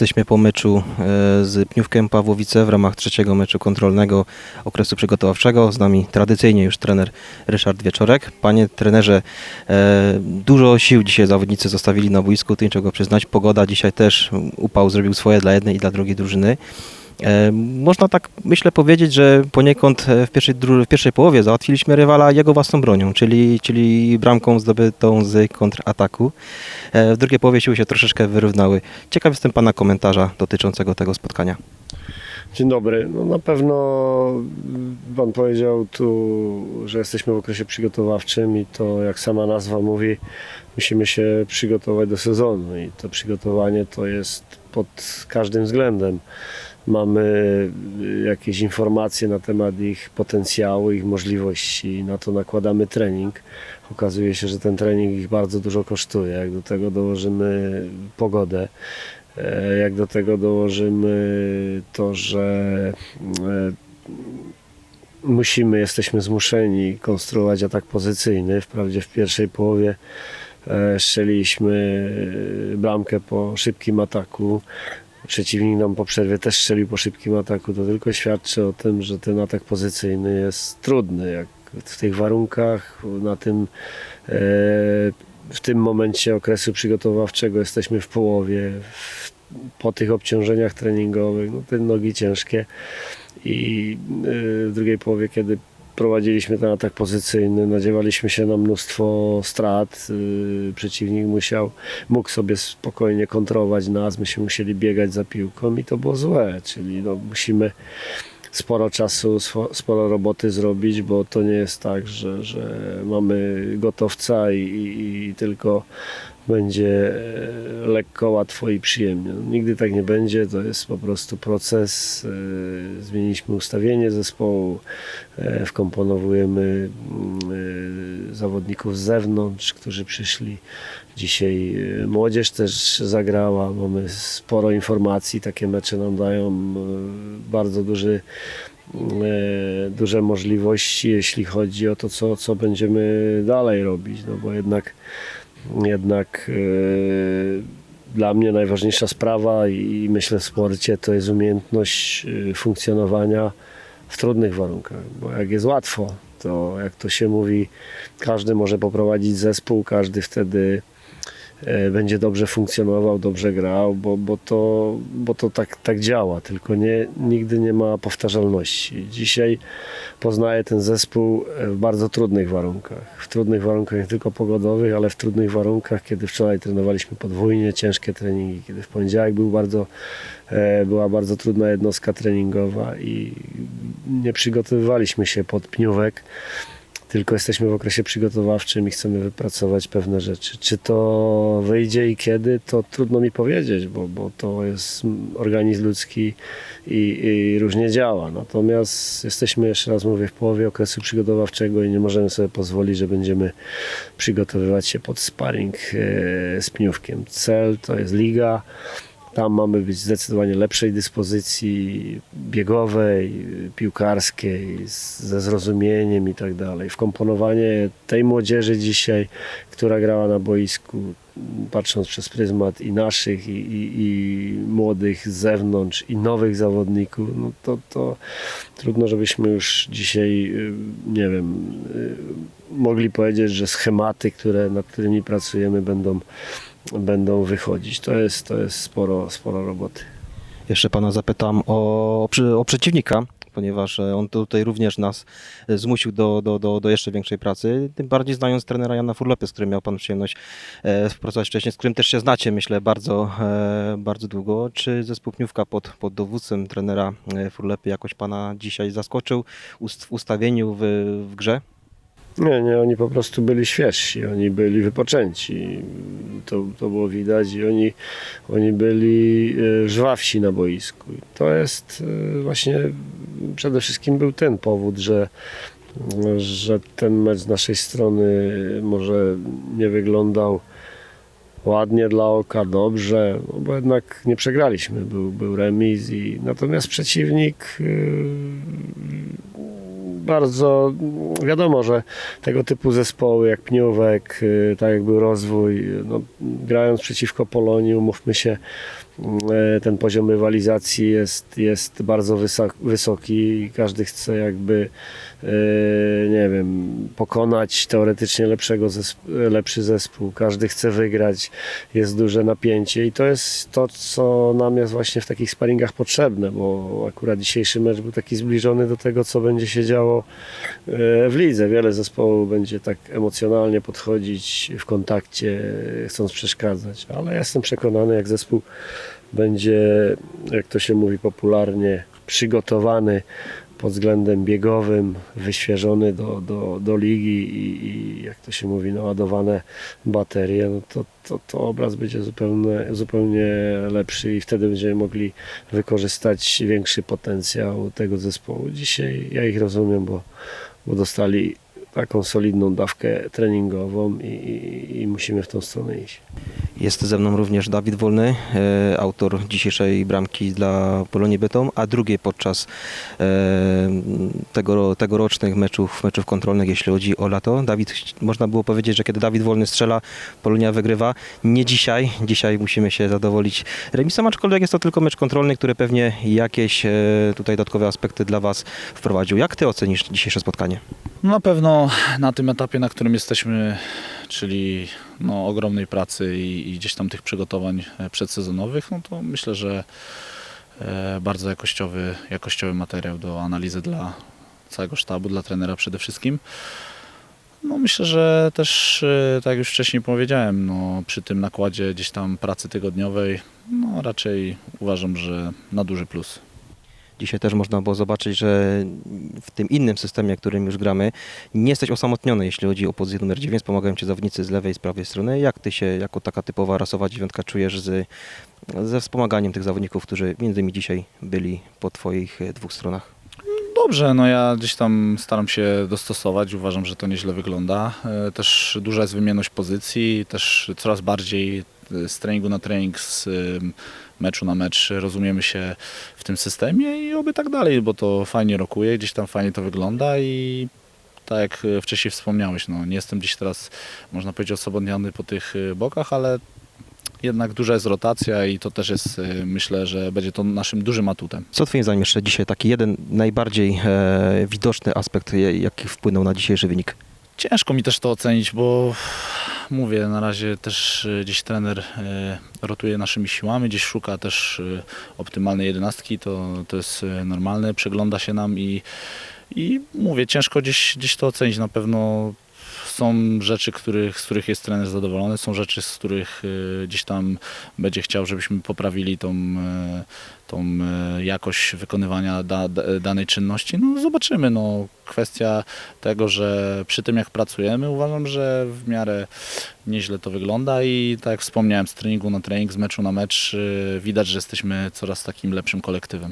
Jesteśmy po meczu e, z Pniówkiem Pawłowice w ramach trzeciego meczu kontrolnego okresu przygotowawczego. Z nami tradycyjnie już trener Ryszard Wieczorek. Panie trenerze, e, dużo sił dzisiaj zawodnicy zostawili na boisku, to niczego przyznać. Pogoda dzisiaj też, upał zrobił swoje dla jednej i dla drugiej drużyny. E, Można tak, myślę, powiedzieć, że poniekąd e, w pierwszej, w pierwszej połowie załatwiliśmy rywala jego własną bronią, czyli, czyli bramką zdobytą z kontrataku. E, W drugiej połowie siły się troszeczkę wyrównały. Ciekaw jestem Pana komentarza dotyczącego tego spotkania. Dzień dobry. No na pewno Pan powiedział tu, że jesteśmy w okresie przygotowawczym i to jak sama nazwa mówi, musimy się przygotować do sezonu i to przygotowanie to jest pod każdym względem. Mamy y, jakieś informacje na temat ich potencjału, ich możliwości, na to nakładamy trening. Okazuje się, że ten trening ich bardzo dużo kosztuje. Jak do tego dołożymy pogodę, E, Jak do tego dołożymy to, że e, musimy, jesteśmy zmuszeni konstruować atak pozycyjny. Wprawdzie w pierwszej połowie e, strzeliliśmy e, bramkę po szybkim ataku. Przeciwnik nam po przerwie też strzelił po szybkim ataku. To tylko świadczy o tym, że ten atak pozycyjny jest trudny. Jak w tych warunkach, na tym e, w tym momencie okresu przygotowawczego jesteśmy w połowie, w, po tych obciążeniach treningowych, no te nogi ciężkie i y, w drugiej połowie, kiedy prowadziliśmy ten atak pozycyjny, nadziewaliśmy się na mnóstwo strat, y, przeciwnik musiał, mógł sobie spokojnie kontrolować nas, myśmy musieli biegać za piłką i to było złe, czyli no, musimy sporo czasu, sporo roboty zrobić, bo to nie jest tak, że, że mamy gotowca i, i, i tylko będzie e, lekko, łatwo i przyjemnie. No, nigdy tak nie będzie, to jest po prostu proces. e, Zmieniliśmy ustawienie zespołu, e, wkomponowujemy mm, zawodników z zewnątrz, którzy przyszli. Dzisiaj młodzież też zagrała, mamy sporo informacji, takie mecze nam dają bardzo duży duże możliwości, jeśli chodzi o to, co, co będziemy dalej robić, no bo jednak jednak e, dla mnie najważniejsza sprawa i myślę w sporcie to jest umiejętność e, funkcjonowania w trudnych warunkach, bo jak jest łatwo, to jak to się mówi, każdy może poprowadzić zespół, każdy wtedy będzie dobrze funkcjonował, dobrze grał, bo, bo to, bo to tak, tak działa, tylko nie, nigdy nie ma powtarzalności. Dzisiaj poznaję ten zespół e, w bardzo trudnych warunkach. W trudnych warunkach nie tylko pogodowych, ale w trudnych warunkach, kiedy wczoraj trenowaliśmy podwójnie, ciężkie treningi, kiedy w poniedziałek był bardzo, e, była bardzo trudna jednostka treningowa i nie przygotowywaliśmy się pod pniówek tylko jesteśmy w okresie przygotowawczym i chcemy wypracować pewne rzeczy. Czy to wyjdzie i kiedy, to trudno mi powiedzieć, bo, bo to jest organizm ludzki i, i różnie działa. Natomiast jesteśmy, jeszcze raz mówię, w połowie okresu przygotowawczego i nie możemy sobie pozwolić, że będziemy przygotowywać się pod sparring e, z pniówkiem. Cel to jest liga. Tam mamy być zdecydowanie lepszej dyspozycji biegowej, piłkarskiej, ze zrozumieniem i tak dalej. Wkomponowanie tej młodzieży dzisiaj, która grała na boisku, patrząc przez pryzmat i naszych, i, i, i młodych z zewnątrz, i nowych zawodników, no to, to trudno, żebyśmy już dzisiaj, y, nie wiem, y, mogli powiedzieć, że schematy, które, nad którymi pracujemy, będą będą wychodzić. To jest, to jest sporo, sporo roboty. Jeszcze Pana zapytam o, o przeciwnika, ponieważ e, on tutaj również nas e, zmusił do, do, do, do jeszcze większej pracy. Tym bardziej znając trenera Jana Furlepy, z którym miał Pan przyjemność e, współpracować wcześniej, z którym też się znacie, myślę, bardzo, bardzo długo. Czy zespół Pniówka pod, pod dowództwem trenera Furlepy jakoś Pana dzisiaj zaskoczył w ustawieniu, w, w grze? Nie, nie, oni po prostu byli świeżsi, oni byli wypoczęci. To, to było widać i oni, oni byli e, żwawsi na boisku. I to jest e, właśnie przede wszystkim był ten powód, że, że ten mecz z naszej strony może nie wyglądał ładnie dla oka, dobrze, no bo jednak nie przegraliśmy, był, był remis i natomiast przeciwnik yy, bardzo wiadomo, że tego typu zespoły jak Pniówek, yy, tak jak był rozwój, no, grając przeciwko Polonii, umówmy się, ten poziom rywalizacji jest, jest bardzo wysoki i każdy chce jakby e, nie wiem, pokonać teoretycznie lepszego lepszy zespół, każdy chce wygrać, jest duże napięcie i to jest to, co nam jest właśnie w takich sparingach potrzebne, bo akurat dzisiejszy mecz był taki zbliżony do tego, co będzie się działo e, w lidze. Wiele zespołów będzie tak emocjonalnie podchodzić w kontakcie, e, chcąc przeszkadzać, ale jestem przekonany, jak zespół będzie, jak to się mówi popularnie, przygotowany pod względem biegowym, wyświeżony do, do, do ligi i, i jak to się mówi, naładowane baterie, no to, to, to obraz będzie zupełnie, zupełnie lepszy i wtedy będziemy mogli wykorzystać większy potencjał tego zespołu. Dzisiaj ja ich rozumiem, bo, bo dostali taką solidną dawkę treningową i, i, i musimy w tą stronę iść. Jest ze mną również Dawid Wolny, e, autor dzisiejszej bramki dla Polonii Bytom, a drugiej podczas e, tego, tegorocznych meczów, meczów kontrolnych, jeśli chodzi o lato. Dawid, można było powiedzieć, że kiedy Dawid Wolny strzela, Polonia wygrywa. Nie dzisiaj. Dzisiaj musimy się zadowolić remisem, aczkolwiek jest to tylko mecz kontrolny, który pewnie jakieś e, tutaj dodatkowe aspekty dla Was wprowadził. Jak Ty ocenisz dzisiejsze spotkanie? Na pewno na tym etapie, na którym jesteśmy, czyli no, ogromnej pracy i, i gdzieś tam tych przygotowań e, przedsezonowych, no to myślę, że e, bardzo jakościowy, jakościowy materiał do analizy dla całego sztabu, dla trenera przede wszystkim. No myślę, że też, e, tak jak już wcześniej powiedziałem, no, przy tym nakładzie gdzieś tam pracy tygodniowej, no raczej uważam, że na duży plus. Dzisiaj też można było zobaczyć, że w tym innym systemie, którym już gramy, nie jesteś osamotniony, jeśli chodzi o pozycję numer 9. Pomagają ci zawodnicy z lewej i z prawej strony. Jak ty się jako taka typowa rasowa dziewiątka czujesz z, ze wspomaganiem tych zawodników, którzy między innymi dzisiaj byli po twoich dwóch stronach? Dobrze, no ja gdzieś tam staram się dostosować, uważam, że to nieźle wygląda. E, Też duża jest wymienność pozycji, też coraz bardziej e, z treningu na trening, z meczu na mecz rozumiemy się w tym systemie i oby tak dalej, bo to fajnie rokuje, gdzieś tam fajnie to wygląda i tak jak wcześniej wspomniałeś, no nie jestem gdzieś teraz, można powiedzieć, osobodniony po tych e, bokach, ale jednak duża jest rotacja i to też jest, e, myślę, że będzie to naszym dużym atutem. Co twoim zdaniem jeszcze dzisiaj taki jeden najbardziej e, widoczny aspekt, jaki wpłynął na dzisiejszy wynik? Ciężko mi też to ocenić, bo mówię, na razie też y, gdzieś trener y, rotuje naszymi siłami, gdzieś szuka też y, optymalnej jedenastki, to, to jest y, normalne, przegląda się nam i, i mówię, ciężko gdzieś, gdzieś to ocenić. Na pewno są rzeczy, których, z których jest trener zadowolony, są rzeczy, z których y, gdzieś tam będzie chciał, żebyśmy poprawili tą, y, tą y, jakość wykonywania da, da, danej czynności. No zobaczymy. No, kwestia tego, że przy tym jak pracujemy, uważam, że w miarę nieźle to wygląda i tak jak wspomniałem, z treningu na trening, z meczu na mecz widać, że jesteśmy coraz takim lepszym kolektywem.